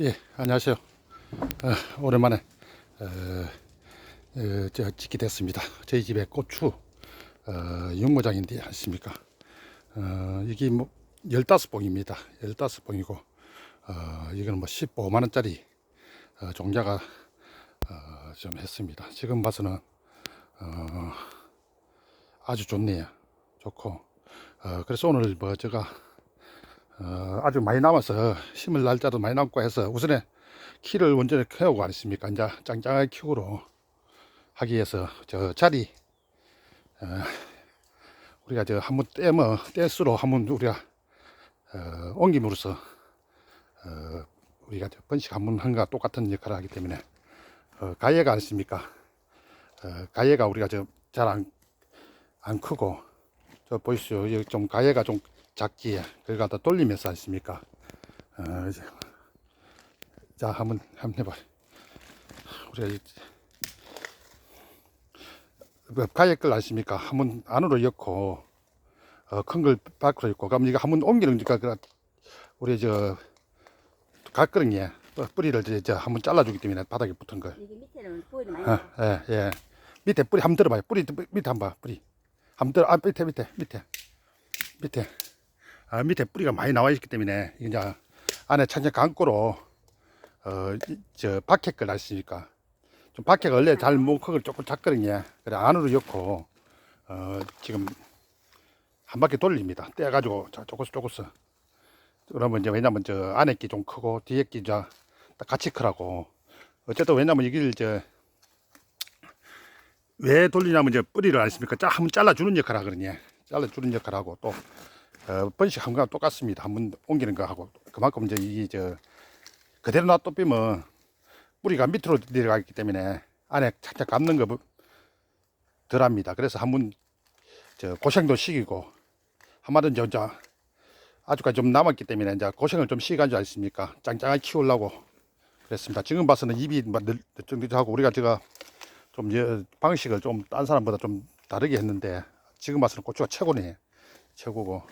예, 안녕하세요. 어, 오랜만에 어, 어, 저 찍게 됐습니다. 저희 집에 고추 어, 육모장인데 않습니까? 어, 이게 뭐 15봉입니다. 15봉이고 어, 이거는 뭐 15만 원짜리 어, 종자가 어, 좀 했습니다. 지금 봐서는 어, 아주 좋네요. 좋고 어, 그래서 오늘 뭐 제가 어, 아주 많이 남아서 심을 날짜도 많이 남고 해서 우선에 키를 원전에 키우고 안 했습니까? 이제 짱짱하게 키우로 하기 위해서 저 자리 어, 우리가 저 한번 떼면 떼수로 한번 우리가 어, 옮김으로써 어, 우리가 저 번식 한번 한가 똑같은 역할을 하기 때문에 어, 가해가 안 했습니까? 어, 가해가 우리가 저 잘안 안 크고 저 보이시죠? 여기 좀 가해가 좀 작기에 그걸 갖다 돌리면서 하십니까? 어, 이제. 자, 한번 한번 해봐. 우리가 이- 그걸 아십니까? 한번 안으로 엮고 어, 큰걸 밖으로 엮고 그럼 이거 한번 옮기는 거니까 그 우리 저 어, 뿌리를 이제 저 한번 잘라주기 때문에 바닥에 붙은 걸. 이게 밑에는 보이는 많이 어, 예, 예. 밑에 뿌리 한번 들어봐요. 뿌리 밑에 한번 봐. 뿌리. 한번 들어. 아, 밑에 밑에 밑에 밑에. 아, 밑에 뿌리가 많이 나와 있기 때문에 이제 안에 천장 강고로 어, 이- 저 박해 걸 아시니까 좀 박해가 원래 잘 못크걸 조금 작거든요. 그래 안으로 엮고 어, 지금 한 바퀴 돌립니다. 떼 가지고 자, 조금씩 조금씩. 그러면 이제 왜냐면 저 안에 끼 좀 크고 뒤에 끼자 같이 크라고. 어쨌든 왜냐면 이길 저왜 돌리냐면 이제 뿌리를 아십니까? 짜 한번 잘라주는 역할을 하거든요. 잘라주는 역할 하고 또 어, 번식 한 거랑 똑같습니다. 한번 옮기는 거 하고 그만큼 이제 이게 저 그대로 놔두면 뿌리가 밑으로 내려가기 때문에 안에 착착 감는 거 덜합니다. 그래서 한번 저 고생도 시키고 한마디는 저, 저 아주까지 좀 남았기 때문에 이제 고생을 좀 시간 줄 아십니까? 짱짱하게 키우려고 그랬습니다. 지금 봐서는 입이 늘쭉늘쭉하고 우리가 제가 좀 여- 방식을 좀 딴 사람보다 좀 다르게 했는데 지금 봐서는 고추가 최고네 최고고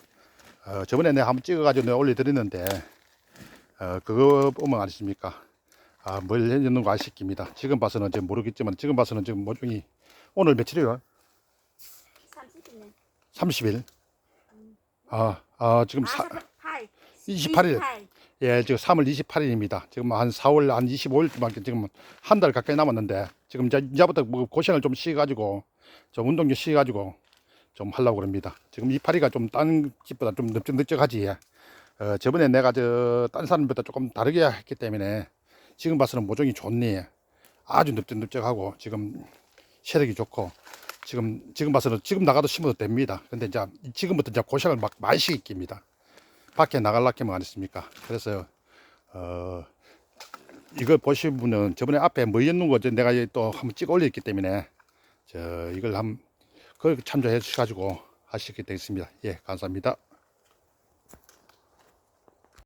어, 저번에 내가 한번 찍어가지고 내가 올려드렸는데 어, 그거 보면 아십니까 아, 뭘 했는 거 아쉽습니다 지금 봐서는 지금 모르겠지만 지금 봐서는 지금 모종이 오늘 며칠이에요 30이네. 30일 아, 아 지금 아, 사, 28. 28일. 예, 지금 3월 28일입니다. 지금 한 4월 한 25일밖에 지금 한 달 가까이 남았는데 지금 이제 이제부터 뭐 고생을 좀 쉬 가지고 좀 운동 좀 쉬 가지고 좀 하려고 그럽니다. 지금 이파리가 좀 딴 집보다 좀 넓적넓적하지. 어, 저번에 내가 저 딴 사람보다 조금 다르게 했기 때문에 지금 봐서는 모종이 좋네. 아주 넓적넓적하고 지금 체력이 좋고 지금 지금 봐서는 지금 나가도 심어도 됩니다. 근데 이제 지금부터 이제 고생을 막 많이 시킵니다. 밖에 나갈라케만 안 했습니까? 그래서 어 이걸 보신 분은 저번에 앞에 뭐 있는 거 내가 또 한번 찍어 올렸기 때문에 저 이걸 한번 그걸 참조해 주셔가지고 하시게 되겠습니다. 예, 감사합니다.